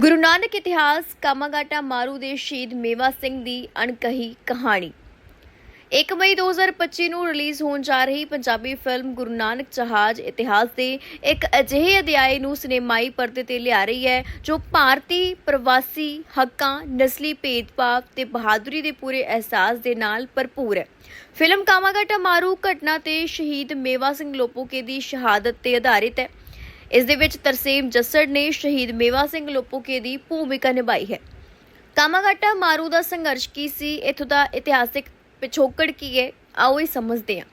ਗੁਰੂ ਨਾਨਕ ਇਤਿਹਾਸ ਕਾਮਾਗਾਟਾ ਮਾਰੂ ਦੇ ਸ਼ਹੀਦ ਮੇਵਾ ਸਿੰਘ ਦੀ ਅਣਕਹੀ ਕਹਾਣੀ। 1 ਮਈ 2025 ਨੂੰ ਰਿਲੀਜ਼ ਹੋਣ ਜਾ ਰਹੀ ਪੰਜਾਬੀ ਫਿਲਮ ਗੁਰੂ ਨਾਨਕ ਜਹਾਜ਼ ਇਤਿਹਾਸ ਦੇ ਇੱਕ ਅਜਿਹੇ ਅਧਿਆਏ ਨੂੰ ਸਿਨੇਮਾਈ ਪਰਦੇ ਤੇ ਲਿਆ ਰਹੀ ਹੈ, ਜੋ ਭਾਰਤੀ ਪ੍ਰਵਾਸੀ ਹੱਕਾਂ, ਨਸਲੀ ਭੇਦਭਾਵ ਤੇ ਬਹਾਦਰੀ ਦੇ ਪੂਰੇ ਅਹਿਸਾਸ ਦੇ ਨਾਲ ਭਰਪੂਰ ਹੈ। ਫਿਲਮ ਕਾਮਾਗਾਟਾ ਮਾਰੂ ਘਟਨਾ ਤੇ ਸ਼ਹੀਦ ਮੇਵਾ ਸਿੰਘ ਲੋਪੋਕੇ ਦੀ ਸ਼ਹਾਦਤ ਤੇ ਆਧਾਰਿਤ ਹੈ। ਇਸ ਦੇ ਵਿੱਚ ਤਰਸੇਮ ਜੱਸੜ ਨੇ ਸ਼ਹੀਦ ਮੇਵਾ ਸਿੰਘ ਲੋਪੋਕੇ ਦੀ ਭੂਮਿਕਾ ਨਿਭਾਈ ਹੈ। ਕਾਮਾਗਾਟਾ ਮਾਰੂ ਦਾ ਸੰਘਰਸ਼ ਕੀ ਸੀ? ਇਥੋਂ ਦਾ ਇਤਿਹਾਸਿਕ ਪਿਛੋਕੜ ਕੀ ਹੈ? ਆਓ ਇਹ ਸਮਝਦੇ ਹਾਂ।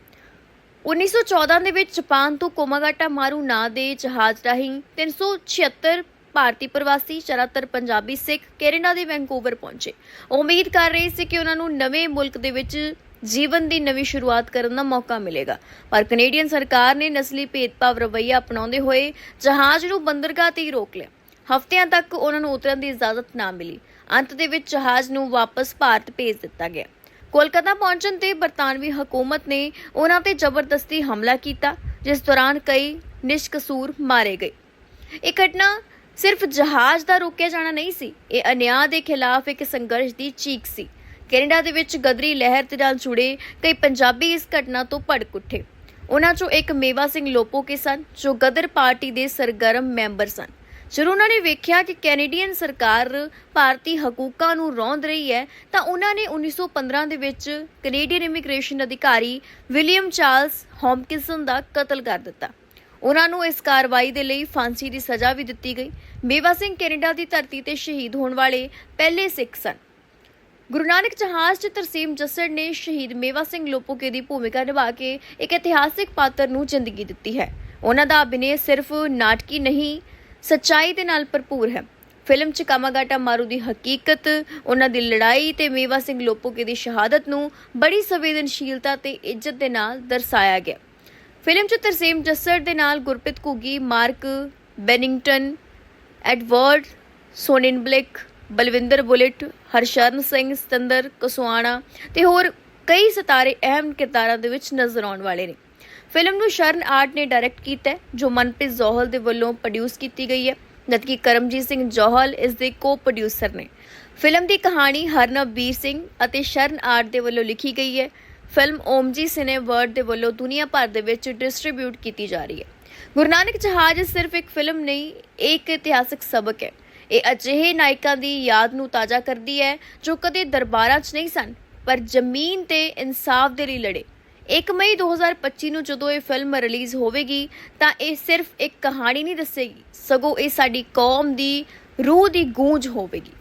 1914 ਦੇ ਵਿੱਚ ਜਾਪਾਨ ਤੋਂ ਕੋਮਾਗਾਟਾ ਮਾਰੂ ਨਾਂ ਦੇ ਜਹਾਜ਼ ਰਾਹੀਂ 376 ਭਾਰਤੀ ਪ੍ਰਵਾਸੀ 74 ਪੰਜਾਬੀ ਸਿੱਖ ਕੈਨੇਡਾ ਦੇ ਵੈਂਕੂਵਰ ਪਹੁੰਚੇ। ਉਮੀਦ ਕਰ ਰਹੇ ਸੀ ਕਿ ਉਹਨਾਂ ਨੂੰ ਨਵੇਂ ਮੁਲਕ ਦੇ ਵਿੱਚ ਜੀਵਨ ਦੀ ਨਵੀਂ ਸ਼ੁਰੂਆਤ ਕਰਨ ਦਾ ਮੌਕਾ ਮਿਲੇਗਾ। ਪਰ ਕੈਨੇਡੀਅਨ ਸਰਕਾਰ ਨੇ ਨਸਲੀ ਭੇਦਭਾਵ ਰਵੱਈਆ ਅਪਣਾਉਂਦੇ ਹੋਏ ਜਹਾਜ਼ ਨੂੰ ਬੰਦਰਗਾਹ ਤੇ ਹੀ ਰੋਕ ਲਿਆ। ਹਫ਼ਤਿਆਂ ਤੱਕ ਉਹਨਾਂ ਨੂੰ ਉਤਰਨ ਦੀ ਇਜਾਜ਼ਤ ਨਾ ਮਿਲੀ। ਅੰਤ ਦੇ ਵਿੱਚ ਜਹਾਜ਼ ਨੂੰ ਵਾਪਸ ਭਾਰਤ ਭੇਜ ਦਿੱਤਾ ਗਿਆ। ਕੋਲਕਾਤਾ ਪਹੁੰਚਣ ਤੇ ਬਰਤਾਨਵੀ ਹਕੂਮਤ ਨੇ ਉਹਨਾਂ ਤੇ ਜ਼ਬਰਦਸਤੀ ਹਮਲਾ ਕੀਤਾ, ਜਿਸ ਦੌਰਾਨ ਕਈ ਨਿਸ਼ਕਸੂਰ ਮਾਰੇ ਗਏ। ਇਹ ਘਟਨਾ ਸਿਰਫ ਜਹਾਜ਼ ਦਾ ਰੋਕਿਆ ਜਾਣਾ ਨਹੀਂ ਸੀ, ਇਹ ਅਨਿਆਂ ਦੇ ਖਿਲਾਫ ਇੱਕ ਸੰਘਰਸ਼ ਦੀ ਚੀਕ ਸੀ। ਕੈਨੇਡਾ ਦੇ ਵਿੱਚ ਗਦਰੀ ਲਹਿਰ ਦੇ ਨਾਲ ਜੁੜੇ ਕਈ ਪੰਜਾਬੀ ਇਸ ਘਟਨਾ ਤੋਂ ਭੜਕ ਉੱਠੇ। ਉਹਨਾਂ ਚੋਂ ਇੱਕ ਮੇਵਾ ਸਿੰਘ ਲੋਪੋਕੇ ਸਨ, ਜੋ ਗਦਰ ਪਾਰਟੀ ਦੇ ਸਰਗਰਮ ਮੈਂਬਰ ਸਨ। ਜਦੋਂ ਉਹਨਾਂ ਨੇ ਵੇਖਿਆ ਕਿ ਕੈਨੇਡੀਅਨ ਸਰਕਾਰ ਭਾਰਤੀ ਹਕੂਕਾਂ ਨੂੰ ਰੋਂਦ ਰਹੀ ਹੈ, ਤਾਂ ਉਹਨਾਂ ਨੇ 1915 ਦੇ ਵਿੱਚ ਕੈਨੇਡੀਅਨ ਇਮੀਗ੍ਰੇਸ਼ਨ ਅਧਿਕਾਰੀ ਵਿਲੀਅਮ ਚਾਰਲਸ ਹੌਮਕਿਨਸਨ ਦਾ ਕਤਲ ਕਰ ਦਿੱਤਾ। ਉਹਨਾਂ ਨੂੰ ਇਸ ਕਾਰਵਾਈ ਦੇ ਲਈ ਫਾਂਸੀ ਦੀ ਸਜ਼ਾ ਵੀ ਦਿੱਤੀ ਗਈ। ਮੇਵਾ ਸਿੰਘ ਕੈਨੇਡਾ ਦੀ ਧਰਤੀ ਤੇ ਸ਼ਹੀਦ ਹੋਣ ਵਾਲੇ ਪਹਿਲੇ ਸਿੱਖ ਸਨ। ਗੁਰੂ ਨਾਨਕ ਜਹਾਜ਼ 'ਚ ਤਰਸੀਮ ਜੱਸੜ ਨੇ ਸ਼ਹੀਦ ਮੇਵਾ ਸਿੰਘ ਲੋਪੋਕੇ ਦੀ ਭੂਮਿਕਾ ਨਿਭਾ ਕੇ ਇੱਕ ਇਤਿਹਾਸਿਕ ਪਾਤਰ ਨੂੰ ਜ਼ਿੰਦਗੀ ਦਿੱਤੀ ਹੈ। ਉਹਨਾਂ ਦਾ ਅਭਿਨੈ ਸਿਰਫ ਨਾਟਕੀ ਨਹੀਂ, ਸੱਚਾਈ ਦੇ ਨਾਲ ਭਰਪੂਰ ਹੈ। ਫਿਲਮ 'ਚ ਕਾਮਾਗਾਟਾ ਮਾਰੂ ਦੀ ਹਕੀਕਤ, ਉਹਨਾਂ ਦੀ ਲੜਾਈ ਤੇ ਮੇਵਾ ਸਿੰਘ ਲੋਪੋਕੇ ਦੀ ਸ਼ਹਾਦਤ ਨੂੰ ਬੜੀ ਸੰਵੇਦਨਸ਼ੀਲਤਾ ਤੇ ਇੱਜ਼ਤ ਦੇ ਨਾਲ ਦਰਸਾਇਆ ਗਿਆ। ਫਿਲਮ 'ਚ ਤਰਸੀਮ ਜੱਸੜ ਦੇ ਨਾਲ Gurpreet Ghuggi, Mark Bennington, Edward Sonnenblick Balwinder Bullet, Harsharan Singh, Satinder Kaswana ਤੇ ਹੋਰ ਕਈ ਸਿਤਾਰੇ ਅਹਿਮ ਕਿਰਦਾਰਾਂ ਦੇ ਵਿੱਚ ਨਜ਼ਰ ਆਉਣ ਵਾਲੇ ਨੇ। ਫਿਲਮ ਨੂੰ ਸ਼ਰਨ ਆਰਟ ਨੇ ਡਾਇਰੈਕਟ ਕੀਤਾ ਜੋ ਮਨਪ੍ਰੀਤ ਜੋਹਲ ਦੇ ਵੱਲੋਂ ਪ੍ਰੋਡਿਊਸ ਕੀਤੀ ਗਈ ਹੈ। ਜਦਕਿ ਕਰਮਜੀਤ ਸਿੰਘ ਜੋਹਲ ਇਸ ਦੇ ਕੋ-ਪ੍ਰੋਡਿਊਸਰ ਨੇ। ਫਿਲਮ ਦੀ ਕਹਾਣੀ ਹਰਨਵੀਰ ਸਿੰਘ ਅਤੇ ਸ਼ਰਨ ਆਰਟ ਦੇ ਵੱਲੋਂ ਲਿਖੀ ਗਈ ਹੈ। ਫਿਲਮ ਓਮਜੀ ਸਿਨੇ ਵਰਡ ਦੇ ਵੱਲੋਂ ਦੁਨੀਆ ਭਰ ਦੇ ਵਿੱਚ ਡਿਸਟ੍ਰੀਬਿਊਟ ਕੀਤੀ ਜਾ ਰਹੀ ਹੈ। ਗੁਰੂ ਨਾਨਕ ਜਹਾਜ਼ ਸਿਰਫ ਇੱਕ ਫਿਲਮ ਨਹੀਂ, ਇਹ ਇੱਕ ਇਤਿਹਾਸਕ ਸਬਕ ਹੈ। ਇਹ ਅਜਿਹੇ ਨਾਇਕਾਂ ਦੀ ਯਾਦ ਨੂੰ ਤਾਜ਼ਾ ਕਰਦੀ ਹੈ ਜੋ ਕਦੇ ਦਰਬਾਰਾਂ 'ਚ ਨਹੀਂ ਸਨ, ਪਰ ਜ਼ਮੀਨ ਤੇ ਇਨਸਾਫ ਦੇ ਲਈ ਲੜੇ। 1 ਮਈ 2025 ਨੂੰ ਜਦੋਂ ਇਹ ਫਿਲਮ ਰਿਲੀਜ਼ ਹੋਵੇਗੀ, ਤਾਂ ਇਹ ਸਿਰਫ ਇੱਕ ਕਹਾਣੀ ਨਹੀਂ ਦੱਸੇਗੀ, ਸਗੋਂ ਇਹ ਸਾਡੀ ਕੌਮ ਦੀ ਰੂਹ ਦੀ ਗੂੰਜ ਹੋਵੇਗੀ।